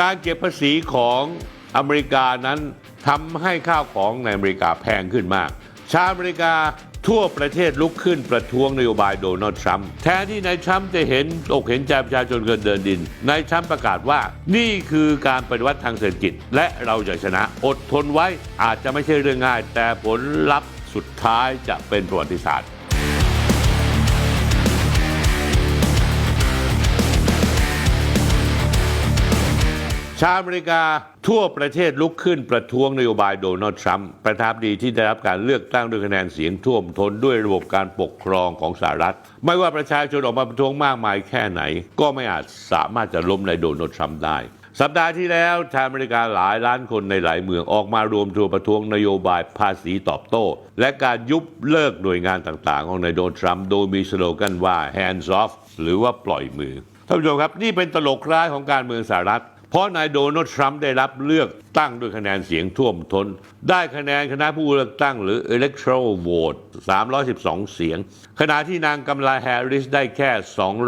การเก็บภาษีของอเมริกานั้นทำให้ข้าวของในอเมริกาแพงขึ้นมาก ชาวอเมริกาทั่วประเทศลุกขึ้นประท้วงนโยบายโดนัลด์ทรัมป์แทนที่นายทรัมป์จะเห็นอกเห็นใจประชาชนเกินเดินดินนายทรัมป์ประกาศว่า นี่คือการปฏิวัติทางเศรษฐกิจ และเราจะชนะอดทนไว้อาจจะไม่ใช่เรื่องง่าย แต่ผลลัพธ์สุดท้ายจะเป็นประวัติศาสตร์ ชาวอเมริกาทั่วประเทศลุกขึ้นประท้วงนโยบายโดนัลด์ทรัมป์ประธานาธิบดีที่ได้รับการเลือกตั้งด้วยคะแนนเสียงท่วมท้นด้วยระบบการปกครองของสหรัฐ ไม่ว่าประชาชนออกมาประท้วงมากมายแค่ไหน ก็ไม่อาจสามารถจะล้มในโดนัลด์ทรัมป์ได้ สัปดาห์ที่แล้วชาวอเมริกาหลายล้านคนในหลายเมืองออกมารวมตัวประท้วงนโยบายภาษีตอบโต้ และการยุบเลิกหน่วยงานต่างๆ ของนายโดนัลด์ทรัมป์โดยมีสโลแกนว่า hands off หรือว่าปล่อยมือท่านผู้ชมครับนี่เป็นตลกร้ายของการเมืองสหรัฐ เพราะนายโดนัลด์ทรัมป์ได้รับเลือกตั้งด้วยคะแนนเสียงท่วมท้น ได้คะแนนคณะผู้เลือกตั้งหรือ electoral vote 312 เสียง ขณะที่นางกำลาแฮร์ริสได้แค่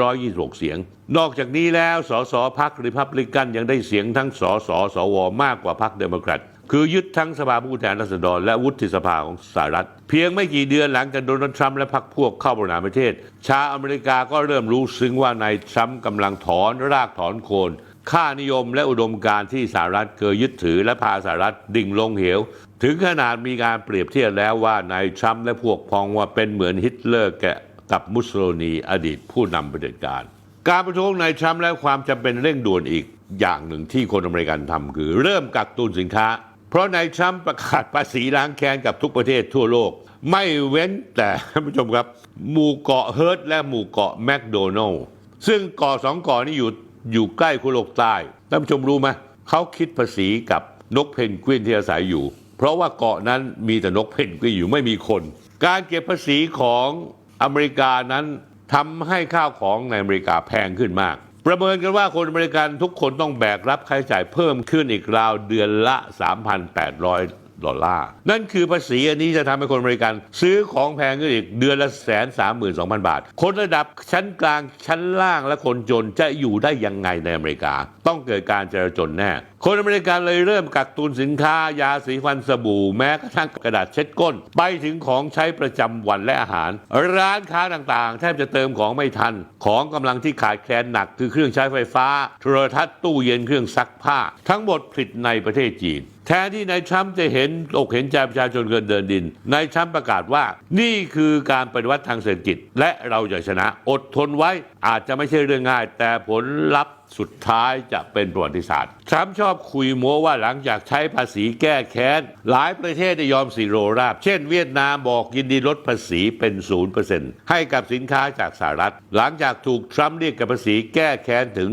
226 เสียง นอกจากนี้แล้วสสพรรคริพับลิกันยังได้เสียงทั้งสสสวมากกว่าพรรคเดโมแครตคือยึดทั้งสภาผู้แทนราษฎรและวุฒิสภาของสหรัฐ เพียงไม่กี่เดือนหลังจากโดนัลด์ทรัมป์และพรรคพวกเข้าบริหารประเทศ ชาวอเมริกาก็เริ่มรู้ซึ้งว่านายทรัมป์กำลังถอนรากถอนโคน ค่านิยมและอุดมการณ์ที่สหรัฐเคยยึดถือและพาสหรัฐดิ่งลงเหว ถึงขนาดมีการเปรียบเทียบแล้วว่านายทรัมป์และพวกพ้องว่าเป็นเหมือนฮิตเลอร์แกกับมุสโลนีอดีตผู้นำเผด็จการ การประท้วงนายทรัมป์และความจำเป็นเร่งด่วนอีกอย่างหนึ่งที่คนอเมริกันทำคือ เริ่มกักตุนสินค้า เพราะนายทรัมป์ประกาศภาษีล้างแค้นกับทุกประเทศทั่วโลก ไม่เว้นแต่ท่านผู้ชมครับ หมู่เกาะเฮิร์ตและหมู่เกาะแมคโดนัลล์ซึ่งเกาะสองเกาะนี้อยู่ อยู่ใกล้ขั้วโลกใต้ท่านผู้ชมรู้ไหมเขาคิดภาษีกับนกเพนกวินที่อาศัยอยู่ เพราะว่าเกาะนั้นมีแต่นกเพนกวินอยู่ไม่มีคน การเก็บภาษีของอเมริกานั้นทำให้ข้าวของในอเมริกาแพงขึ้นมาก ประเมินกันว่าคนอเมริกันทุกคนต้องแบกรับค่าใช้จ่ายเพิ่มขึ้นอีกราวเดือนละ 3,800 ดอลลาร์ นั่นคือภาษีอันนี้จะทำให้คนอเมริกัน ซื้อของแพงขึ้นอีกเดือนละแสนสามหมื่นสองพันบาท คนระดับชั้นกลางชั้นล่างและคนจนจะอยู่ได้ยังไงในอเมริกา ต้องเกิดการจราจนแน่ คนอเมริกันเลยเริ่มกักตุนสินค้ายาสีฟันสบู่แม้กระทั่งกระดาษเช็ดก้น ไปถึงของใช้ประจำวันและอาหาร ร้านค้าต่างๆ แทบจะเติมของไม่ทัน ของกำลังที่ขาดแคลนหนักคือเครื่องใช้ไฟฟ้า โทรทัศน์ตู้เย็นเครื่องซักผ้า ทั้งหมดผลิตในประเทศจีนแทนที่นายทรัมป์จะเห็นอกเห็นใจประชาชนเกินเดินดิน นายทรัมป์ประกาศว่า นี่คือการปฏิวัติทางเศรษฐกิจ และเราจะชนะ อดทนไว้อาจจะไม่ใช่เรื่องง่าย แต่ผลลัพธ์ สุดท้ายจะเป็นประวัติศาสตร์ทรัมป์ชอบคุยโม้ว่าหลังจากใช้ภาษีแก้แค้น หลายประเทศได้ยอมสีโรราบ เช่นเวียดนามบอกยินดีลดภาษีเป็น 0%ให้กับสินค้าจากสหรัฐ หลังจากถูกทรัมป์เรียกกับภาษีแก้แค้นถึง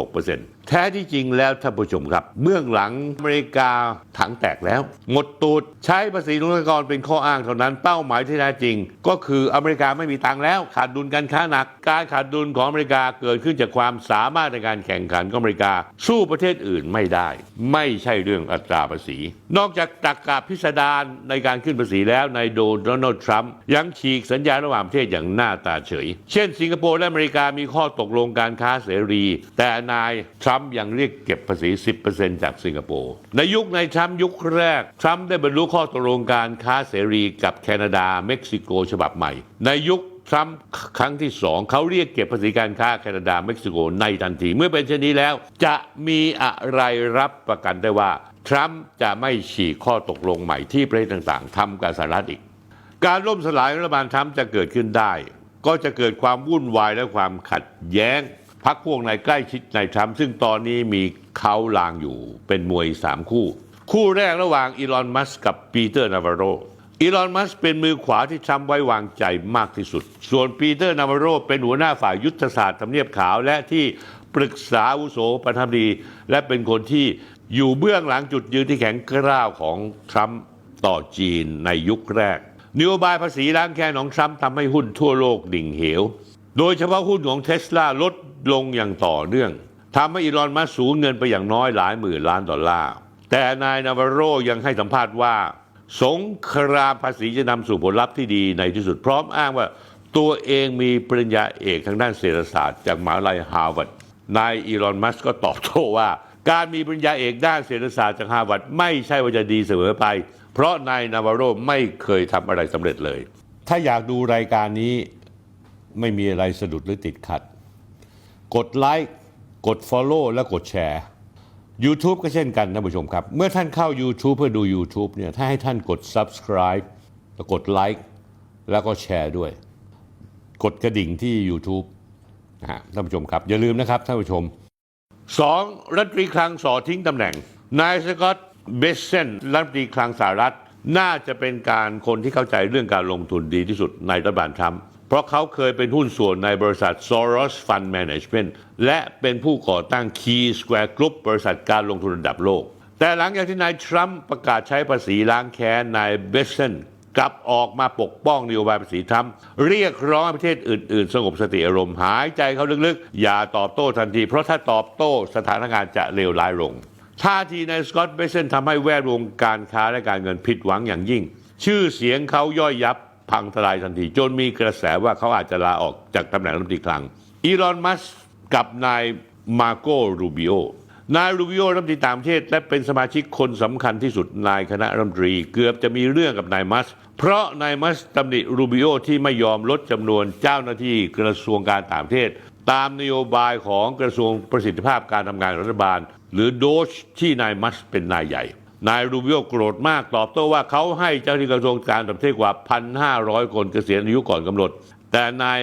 46% แท้ที่จริงแล้วท่านผู้ชมครับ เบื้องหลังอเมริกาถังแตกแล้ว หมดตูดใช้ภาษีนุกรเป็นข้ออ้างเท่านั้นเป้าหมายที่แท้จริง ก็คืออเมริกาไม่มีตังแล้ว ขาดดุลการค้าหนัก การขาดดุลของอเมริกาเกิดขึ้นจากความสามารถในการแข่งขันของอเมริกา สู้ประเทศอื่นไม่ได้ ไม่ใช่เรื่องอัตราภาษี นอกจากตักกาพิสดารในการขึ้นภาษีแล้วในโดนัลด์ทรัมป์ยังฉีกสัญญาระหว่างประเทศอย่างหน้าตาเฉย เช่น สิงคโปร์และอเมริกามีข้อตกลงการค้าเสรี แต่นายทรัมป์ยังเรียกเก็บภาษี 10%จากสิงคโปร์ ในยุคในทรัมป์ยุคแรก ทรัมป์ได้บรรลุข้อตกลงการค้าเสรีกับแคนาดา เม็กซิโกฉบับใหม่ ในยุคทรัมป์ครั้งที่สองเขาเรียกเก็บภาษีการค้าแคนาดาเม็กซิโกในทันที เมื่อเป็นเช่นนี้แล้ว จะมีอะไรรับประกันได้ว่า ทรัมป์จะไม่ฉีกข้อตกลงใหม่ที่ประเทศต่างๆทำกับสหรัฐอีก การล่มสลายรัฐบาลทรัมป์จะเกิดขึ้นได้ ก็จะเกิดความวุ่นวายและความขัดแย้ง พักพวกในใกล้ชิดในทรัมป์ซึ่งตอนนี้มีเขาลางอยู่เป็นมวยสามคู่ คู่แรกระหว่างอีลอนมัสก์กับปีเตอร์นาวาโรอีลอนมัสก์เป็นมือขวาที่ทรัมป์ไว้วางใจมากที่สุด ส่วนปีเตอร์นาวาโรเป็นหัวหน้าฝ่ายยุทธศาสตร์ทำเนียบขาวและที่ปรึกษาอาวุโสประธานดี และเป็นคนที่อยู่เบื้องหลังจุดยืนที่แข็งกร้าวของทรัมป์ต่อจีนในยุคแรกนโยบายภาษีล้างแค้นของทรัมป์ทำให้หุ้นทั่วโลกดิ่งเหว โดยเฉพาะหุ้นของเทสลาลดลงอย่างต่อเนื่องทำให้อีลอนมัสสูญเงินไปอย่างน้อยหลายหมื่นล้านดอลลาร์ แต่นายนาวาโรยังให้สัมภาษณ์ว่า สงครามภาษีจะนำสู่ผลลัพธ์ที่ดีในที่สุดพร้อมอ้างว่าตัวเองมีปริญญาเอกทางด้านเศรษฐศาสตร์จากมหาวิทยาลัยฮาร์วาร์ดนายอีลอนมัสก็ตอบโต้ว่า การมีปริญญาเอกด้านเศรษฐศาสตร์จากฮาร์วาร์ดไม่ใช่ว่าจะดีเสมอไป เพราะนายนาวาโรไม่เคยทำอะไรสำเร็จเลย ถ้าอยากดูรายการนี้ ไม่มีอะไรสะดุดหรือติดขัด กดไลค์กด Follow และกดแชร์ YouTube ก็เช่นกันท่านผู้ชมครับ เมื่อท่านเข้า YouTube เพื่อดู YouTube เนี่ยถ้าให้ท่านกด Subscribe แล้วกดไลค์แล้วก็แชร์ด้วย กดกระดิ่งที่ YouTube นะฮะท่านผู้ชมครับ อย่าลืมนะครับท่านผู้ชมสองรัฐมนตรีคลังสอทิ้งตำแหน่ง นายสกอตเบสเซนรัฐมนตรีคลังสหรัฐ น่าจะเป็นการคนที่เข้าใจเรื่องการลงทุนดีที่สุดในรัฐบาลทรัมป์ เพราะเขาเคยเป็นหุ้นส่วนในบริษัท Soros Fund Management และเป็นผู้ก่อตั้ง Key Square Group บริษัทการลงทุนระดับโลก แต่หลังจากที่นายทรัมป์ประกาศใช้ภาษีล้างแค้นนายเบสเซนกลับออกมาปกป้องนโยบายภาษีทรัมป์เรียกร้องให้ประเทศอื่นๆ สงบสติอารมณ์หายใจเขาลึกๆ อย่าตอบโต้ทันที เพราะถ้าตอบโต้สถานการณ์จะเลวร้ายลงท่าทีในสกอตต์เบสเซนทำให้แวดวงการค้าและการเงินผิดหวังอย่างยิ่ง ชื่อเสียงเขาย่อยยับ พังทลายทันที จนมีกระแสว่าเขาอาจจะลาออกจากตำแหน่งรัฐมนตรีคลังอีลอนมัสกับนายมาโกรูบิโอนายรูบิโอรัฐมนตรีต่างประเทศ และเป็นสมาชิกคนสำคัญที่สุดในคณะรัฐมนตรี เกือบจะมีเรื่องกับนายมัส เพราะนายมัสตำหนิรูบิโอที่ไม่ยอมลดจำนวนเจ้าหน้าที่กระทรวงการต่างประเทศ ตามนโยบายของกระทรวงประสิทธิภาพการทำงานของรัฐบาล หรือโดชที่นายมัสเป็นนายใหญ่ นายรูบิโอโกรธมากตอบโต้ว่าเขาให้เจ้าหน้าที่กระทรวงการต่างประเทศกว่า 1,500 คนเกษียณอายุก่อนกำหนด แต่นาย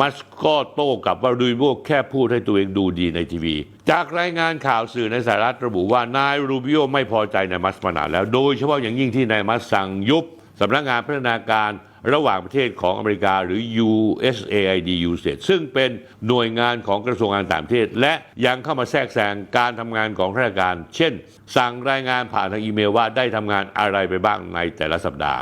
มัสก็โต้กลับว่ารูบิโอแค่พูดให้ตัวเองดูดีในทีวี จากรายงานข่าวสื่อในสหรัฐระบุว่านายรูบิโอไม่พอใจนายมัสมานานแล้ว โดยเฉพาะอย่างยิ่งที่นายมัสสั่งยุบ สำนักงานพัฒนาการระหว่างประเทศของอเมริกาหรือ USAID USAID ซึ่งเป็นหน่วยงานของกระทรวงการต่างประเทศ และยังเข้ามาแทรกแซงการทำงานของราชการ เช่น สั่งรายงานผ่านทางอีเมลว่าได้ทำงานอะไรไปบ้างในแต่ละสัปดาห์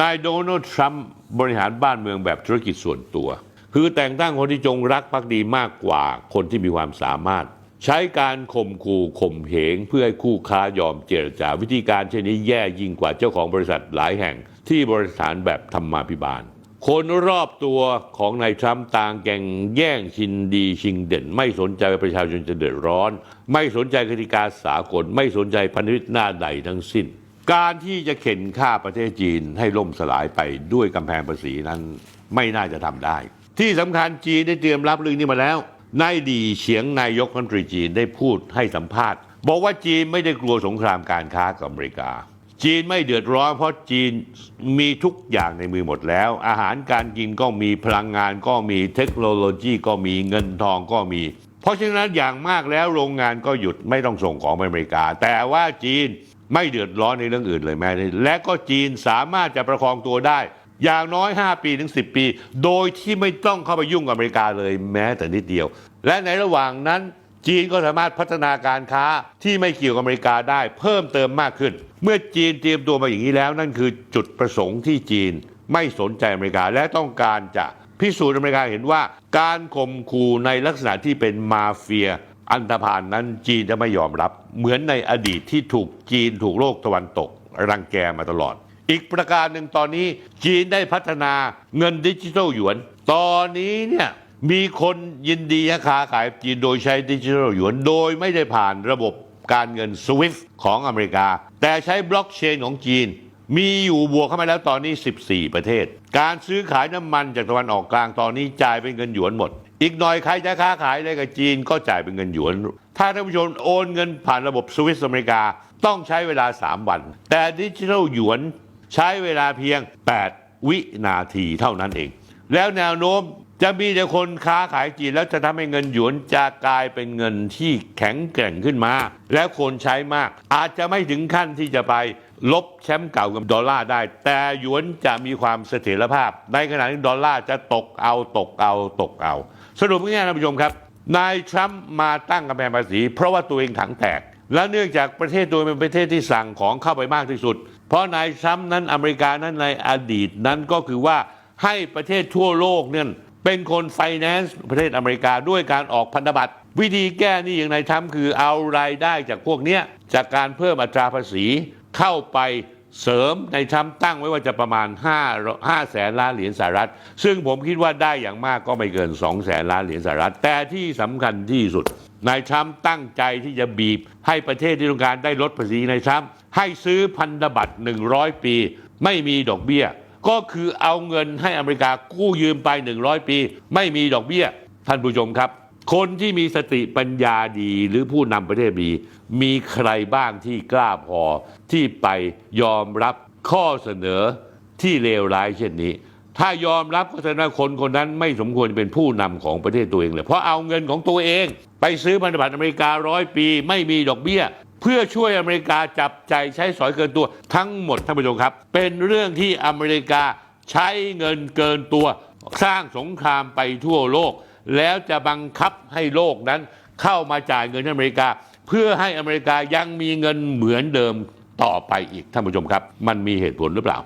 นายโดนัลด์ทรัมป์บริหารบ้านเมืองแบบธุรกิจส่วนตัว คือแต่งตั้งคนที่จงรักภักดีมากกว่าคนที่มีความสามารถ ใช้การข่มขู่ข่มเหงเพื่อให้คู่ค้ายอมเจรจา วิธีการเช่นนี้แย่ยิ่งกว่าเจ้าของบริษัทหลายแห่งที่บริหารแบบธรรมาภิบาล คนรอบตัวของนายทรัมป์ต่างแก่งแย่งชินดีชิงเด่น ไม่สนใจประชาชนจะเดือดร้อน ไม่สนใจกติกาสากล ไม่สนใจพันธมิตรหน้าใดทั้งสิ้น การที่จะเข็นฆ่าประเทศจีนให้ล่มสลายไปด้วยกำแพงภาษีนั้นไม่น่าจะทำได้ ที่สำคัญจีนได้เตรียมรับเรื่องนี้มาแล้ว นายดีเฉียงนายกรัฐมนตรีจีนได้พูดให้สัมภาษณ์ บอกว่าจีนไม่ได้กลัวสงครามการค้ากับอเมริกา จีนไม่เดือดร้อนเพราะจีนมีทุกอย่างในมือหมดแล้ว อาหารการกินก็มีพลังงานก็มีเทคโนโลยีก็มีเงินทองก็มี เพราะฉะนั้นอย่างมากแล้วโรงงานก็หยุดไม่ต้องส่งของไปอเมริกา แต่ว่าจีนไม่เดือดร้อนในเรื่องอื่นเลยแม้แต่และก็จีนสามารถจะประคองตัวได้ อย่างน้อย 5 ปีถึง 10 ปี โดยที่ไม่ต้องเข้าไปยุ่งกับอเมริกาเลยแม้แต่นิดเดียว และในระหว่างนั้นจีนก็สามารถพัฒนาการค้าที่ไม่เกี่ยวกับอเมริกาได้เพิ่มเติมมากขึ้น เมื่อจีนเตรียมตัวมาอย่างนี้แล้ว นั่นคือจุดประสงค์ที่จีนไม่สนใจอเมริกาและต้องการจะพิสูจน์อเมริกาเห็นว่า การข่มขู่ในลักษณะที่เป็นมาเฟีย อันธพาลนนั้นจีนจะไม่ยอมรับ เหมือนในอดีตที่ถูกจีนถูกโลกตะวันตก รังแกมาตลอด อีกประการหนึ่งตอนนี้จีนได้พัฒนาเงินดิจิทัลหยวน ตอนนี้เนี่ยมีคนยินดีค้าขายจีนโดยใช้ดิจิทัลหยวน โดยไม่ได้ผ่านระบบการเงิน SWIFT ของอเมริกา แต่ใช้บล็อกเชนของจีน มีอยู่บวกเข้ามาแล้วตอนนี้ 14 ประเทศ การซื้อขายน้ำมันจากตะวันออกกลางตอนนี้จ่ายเป็นเงินหยวนหมด อีกหน่อยใครจะค้าขายอะไรกับจีนก็จ่ายเป็นเงินหยวน ถ้าท่านผู้ชมโอนเงินผ่านระบบสวิสอเมริกาต้องใช้เวลา 3 วัน แต่ดิจิทัลหยวน ใช้เวลาเพียง 8 วินาทีเท่านั้นเอง แล้วแนวโน้มจะมีแต่คนค้าขายจีนแล้วจะทำให้เงินหยวนจะกลายเป็นเงินที่แข็งแกร่งขึ้นมา แล้วคนใช้มาก อาจจะไม่ถึงขั้นที่จะไปลบแชมป์เก่ากับดอลลาร์ได้ แต่หยวนจะมีความเสถียรภาพ ในขณะที่ดอลลาร์จะตกเอาตกเอาตกเอา สรุปง่ายๆท่านผู้ชมครับ นายทรัมป์มาตั้งกำแพงภาษี เพราะว่าตัวเองถังแตก และเนื่องจากประเทศตัวเองเป็นประเทศที่สั่งของเข้าไปมากที่สุด เพราะนายทรัมป์นั้นอเมริกานั้นในอดีตนั้นก็คือว่าให้ประเทศทั่วโลกเนี่ยเป็นคนไฟแนนซ์ประเทศอเมริกาด้วยการออกพันธบัตร วิธีแก้นี่อย่างนายทรัมป์คือเอารายได้จากพวกเนี้ยจากการเพิ่มอัตราภาษีเข้าไป เสริมในทรัมป์ตั้งไว้ว่าจะประมาณ5 5แสนล้านเหรียญสหรัฐ ซึ่งผมคิดว่าได้อย่างมากก็ไม่เกิน 2 แสนล้านเหรียญสหรัฐ แต่ที่สำคัญที่สุดนายทรัมป์ตั้งใจที่จะบีบ ให้ประเทศที่ต้องการได้ลดภาษีนายทรัมป์ให้ซื้อพันธบัตร 100 ปี ไม่มีดอกเบี้ย ก็คือเอาเงินให้อเมริกากู้ยืมไป 100 ปี ไม่มีดอกเบี้ย ท่านผู้ชมครับ คนที่มีสติปัญญาดีหรือผู้นำประเทศดี มีใครบ้างที่กล้าพอที่ไปยอมรับข้อเสนอที่เลวร้ายเช่นนี้ ถ้ายอมรับก็แสดงว่าคนคนนั้นไม่สมควรเป็นผู้นำของประเทศตัวเองเลย เพราะเอาเงินของตัวเอง ไปซื้อพันธบัตรอเมริการ้อยปี ไม่มีดอกเบี้ย เพื่อช่วยอเมริกาจับใจใช้สอยเกินตัว ทั้งหมดท่านผู้ชมครับ เป็นเรื่องที่อเมริกาใช้เงินเกินตัว สร้างสงครามไปทั่วโลกแล้วจะบังคับให้โลกนั้นเข้ามาจ่ายเงินให้อเมริกา เพื่อให้อเมริกายังมีเงินเหมือนเดิมต่อไปอีกท่านผู้ชมครับ มันมีเหตุผลหรือเปล่า